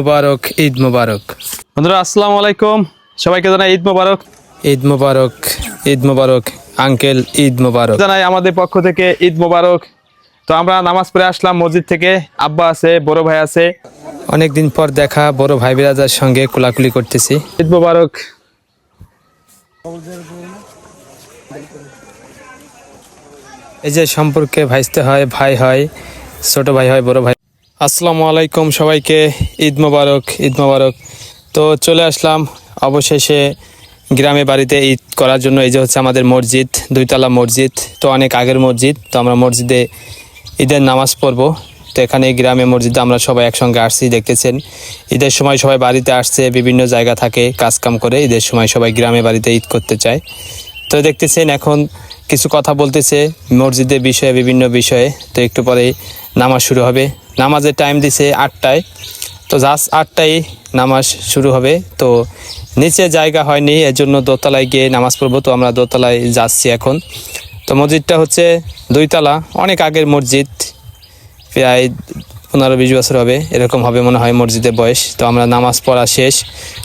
মোবারক ঈদ মোবারক। বন্ধুরা আসসালামু আলাইকুম। সবাইকে জানাই ঈদ মোবারক। ঈদ মোবারক ঈদ মোবারক আঙ্কেল ঈদ মোবারক। জানাই আমাদের পক্ষ থেকে ঈদ মোবারক। তো আমরা নামাজ পড়ে আসলাম মসজিদ থেকে। আব্বা আছে বড় ভাই আছে। অনেকদিন পর দেখা বড় ভাই বিরাজার সঙ্গে কোলাকুলি করতেছি। ঈদ মোবারক। এই যে সম্পর্কে ভাইস্তে হয় ভাই হয় ছোট ভাই হয় বড় ভাই আসসালামু আলাইকুম সবাইকে। ঈদ মোবারক ঈদ মোবারক। তো চলে আসলাম অবশেষে গ্রামে বাড়িতে ঈদ করার জন্য। এই যে হচ্ছে আমাদের মসজিদ, দুইতলা মসজিদ, তো অনেক আগের মসজিদ। তো আমরা মসজিদে ঈদের নামাজ পড়ব। তো এখানে গ্রামে মসজিদে আমরা সবাই একসঙ্গে আসছি, দেখতেছেন। ঈদের সময় সবাই বাড়িতে আসছে, বিভিন্ন জায়গা থাকে, কাজকাম করে। ঈদের সময় সবাই গ্রামে বাড়িতে ঈদ করতে চায়। তো দেখতেছেন এখন কিছু কথা বলতেছে, মসজিদের বিষয়ে, বিভিন্ন বিষয়ে। তো একটু পরেই নামাজ শুরু হবে। নামাজের টাইম দিছে আটটায়। তো জাস্ট আটটায় নামাজ শুরু হবে। তো নিচে জায়গা হয়নি এর জন্য দোতলায় গিয়ে নামাজ পড়ব। তো আমরা দোতলায় যাচ্ছি এখন। তো মসজিদটা হচ্ছে দুইতলা, অনেক আগের মসজিদ। প্রায় পনেরো বিশ বছর হবে, এরকম হবে মনে হয় মসজিদের বয়স। তো আমরা নামাজ পড়া শেষ।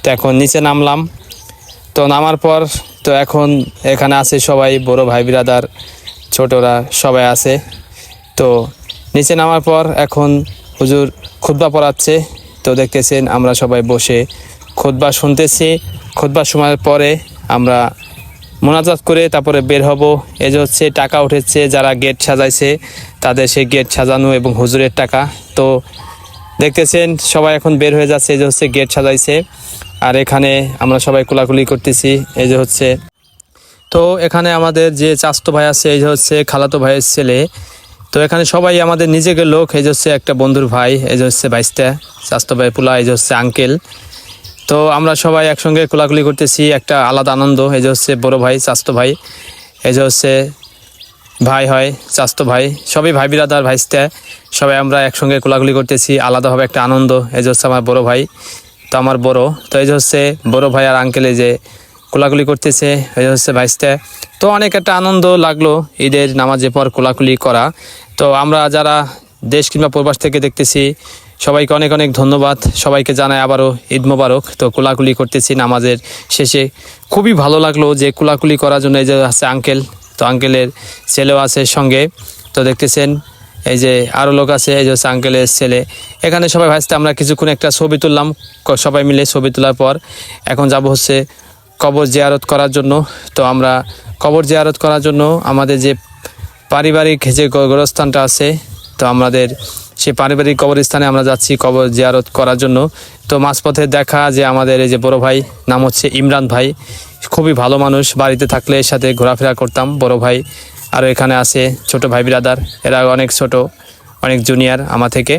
তো এখন নিচে নামলাম। তো নামার পর তো এখন এখানে আছে সবাই, বড় ভাই বিরাদার ছোটরা সবাই আছে। তো নিচে নামার পর এখন হুজুর খুতবা পড়াচ্ছে। তো দেখতেছেন আমরা সবাই বসে খুতবা শুনতেছি। খুতবা সময়ের পরে আমরা মোনাজাত করে তারপরে বের হব। এই যে হচ্ছে টাকা উঠেছে, যারা গেট সাজাইছে, তাদের সেই গেট সাজানো এবং হুজুরের টাকা। তো দেখতেছেন, সবাই এখন বের হয়ে যাচ্ছে, এই যে হচ্ছে গেট সাজাইছে। আর এখানে আমরা সবাই কোলাকুলি করতেছি, এই যে হচ্ছে। তো এখানে আমাদের যে চাস্তো ভাই আছে, এই যে হচ্ছে খালাতো ভাইয়ের ছেলে। তো এখানে সবাই আমাদের নিজেকে লোক, এই যে হচ্ছে একটা বন্ধুর ভাই, এই যে হচ্ছে বাইশটা, চাস্তো ভাই পোলা, এই যে হচ্ছে আঙ্কেল। তো আমরা সবাই একসঙ্গে কোলাকুলি করতেছি, একটা আলাদা আনন্দ, এই যে হচ্ছে বড় ভাই, চাস্তো ভাই, এই যে হচ্ছে ভাই হয়, চাস্তো ভাই, সবই ভাই বিরাদার ভাইস্তা সবাই আমরা একসঙ্গে কোলাগুলি করতেছি, আলাদাভাবে একটা আনন্দ। এই যে হচ্ছে আমার বড় ভাই, তো আমার বড়। তো এই যে হচ্ছে বড় ভাই আর আঙ্কেলে যে কোলাকুলি করতেছে, এই হচ্ছে ভাইস্তা তো অনেক একটা আনন্দ লাগল ঈদের নামাজে পর কোলাকুলি করা। তো আমরা যারা দেশ কিংবা প্রবাস থেকে দেখতেছি, সবাইকে অনেক অনেক ধন্যবাদ। সবাইকে জানাই আবারও ঈদ মোবারক। তো কোলাকুলি করতেছি নামাজের শেষে। খুবই ভালো লাগল যে কোলাকুলি করার জন্য এই যে আছে আঙ্কেল তো আঙ্কেলের ছেলেও আছে সঙ্গে। তো দেখতেছেন, এই যে আরও লোক আছে, এই যে হচ্ছে আঙ্কেলের ছেলে। এখানে সবাই ভাসতে আমরা কিছুক্ষণ একটা ছবি তুললাম সবাই মিলে ছবি তোলার পর। এখন যাব হচ্ছে কবর জিয়ারত করার জন্য। তো আমরা কবর জিয়ারত করার জন্য আমাদের যে পারিবারিক যে গোরস্থানটা আছে, তো আমাদের সেই পারিবারিক কবরস্থানে আমরা যাচ্ছি কবর জিয়ারত করার জন্য। তো মাঝপথে দেখা যে আমাদের এই যে বড় ভাই, নাম হচ্ছে ইমরান ভাই। খুবই ভালো মানুষ, বাড়িতে থাকলে এর সাথে ঘোরাফেরা করতাম বড় ভাই। আর এখানে আছে ছোট ভাই বিরাদার এরা অনেক ছোট, অনেক জুনিয়র আমার থেকে।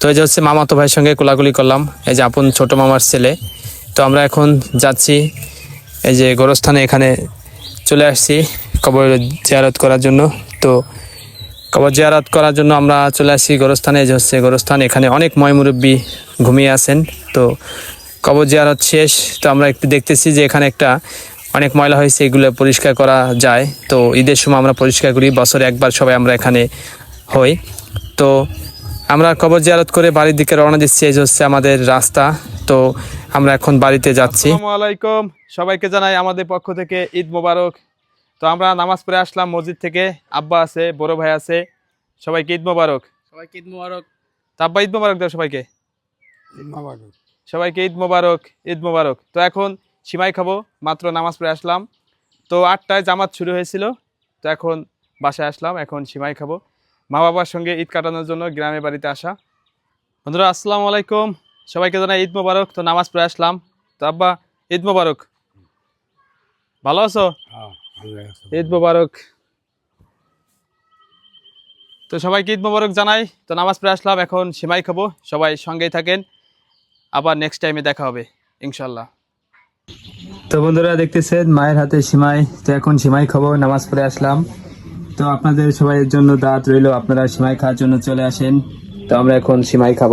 তো এই যে হচ্ছে মামাতো ভাইয়ের সঙ্গে কোলাকুলি করলাম। এই যে আপন ছোট মামার ছেলে। তো আমরা এখন যাচ্ছি, এই যে গোরস্থানে এখানে চলে আসছি কবর জিয়ারত করার জন্য। তো কবর জিয়ারত করার জন্য আমরা চলে আসি গোরস্থানে। যে হচ্ছে গোরস্থান, এখানে অনেক ময়মুরব্বী ঘুমিয়ে আছেন। তো কবর জিয়ারত শেষ, তো আমরা একটু দেখতেছি যে এখানে একটা অনেক ময়লা হয়েছে, এগুলো পরিষ্কার করা যায়। তো ঈদের সময় আমরা পরিষ্কার করি, বছরে একবার সবাই আমরা এখানে হই। তো আমরা কবর জিয়ারত করে বাড়ির দিকে রওনা দিচ্ছি, এই হচ্ছে আমাদের রাস্তা। তো আমরা এখন বাড়িতে যাচ্ছি। সবাইকে জানাই আমাদের পক্ষ থেকে ঈদ মোবারক। তো আমরা নামাজ পড়ে আসলাম মসজিদ থেকে। আব্বা আছে বড় ভাই আছে। সবাইকে ঈদ মোবারক। সবাইকে ঈদ মোবারক। তা আব্বা ঈদ মোবারক দাও সবাইকে। সবাইকে ঈদ মোবারক ঈদ মোবারক। তো এখন সিমাই খাব মাত্র নামাজ পড়ে আসলাম। তো আটটায় জামাত শুরু হয়েছিল তো এখন বাসায় আসলাম এখন সিমাই খাব। মা বাবার সঙ্গে ঈদ কাটানোর জন্য গ্রামে বাড়িতে আসা। বন্ধুরা আসসালামু আলাইকুম। সবাইকে জানাই ঈদ মোবারক তো নামাজ পড়ে আসলাম। তো আব্বা ঈদ মোবারক। ভালো আছো? ঈদ মোবারক। তো সবাইকে ঈদ মোবারক জানাই। তো নামাজ পড়ে আসলাম এখন সিমাই খাব। সবাই সঙ্গেই থাকেন। আবার নেক্সট টাইমে দেখা হবে ইনশাল্লাহ তো বন্ধুরা দেখতেছেন মায়ের হাতে সিমাই। তো এখন সিমাই খাব নামাজ পড়ে আসলাম। তো আপনাদের সবাইয়ের জন্য দাঁত রইল আপনারা সিমাই খাওয়ার জন্য চলে আসেন। তো আমরা এখন সিমাই খাব।